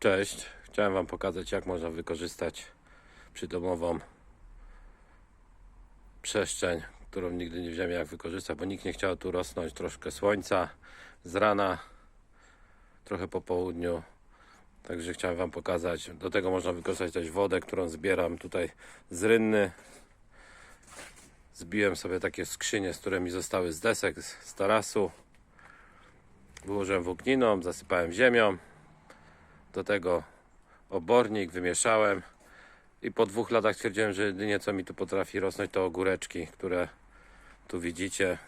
Cześć, chciałem Wam pokazać jak można wykorzystać przydomową przestrzeń, którą nigdy nie wiedziałem jak wykorzystać, bo nikt nie chciał tu rosnąć troszkę słońca z rana, trochę po południu. Także chciałem Wam pokazać. Do tego można wykorzystać też wodę, którą zbieram tutaj z rynny. Zbiłem sobie takie skrzynie, z które mi zostały z desek, z tarasu. Wyłożyłem włókniną, zasypałem ziemią. Do tego obornik wymieszałem. I po dwóch latach stwierdziłem, że jedynie co mi tu potrafi rosnąć to ogóreczki, które tu widzicie.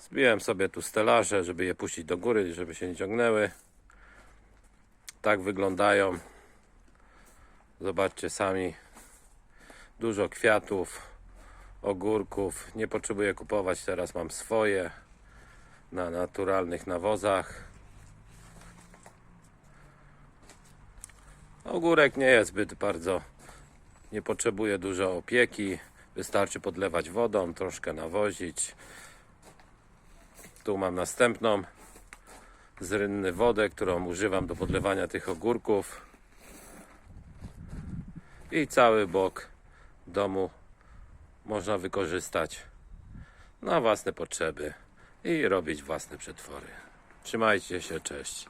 Zbiłem sobie tu stelaże, żeby je puścić do góry, żeby się nie ciągnęły. Tak wyglądają. Zobaczcie sami. Dużo kwiatów, ogórków. Nie potrzebuję kupować, teraz mam swoje na naturalnych nawozach. Ogórek nie jest zbyt bardzo, nie potrzebuje dużo opieki. Wystarczy podlewać wodą, troszkę nawozić. Tu mam następną z rynny wodę, którą używam do podlewania tych ogórków. I cały bok domu można wykorzystać na własne potrzeby i robić własne przetwory. Trzymajcie się, cześć.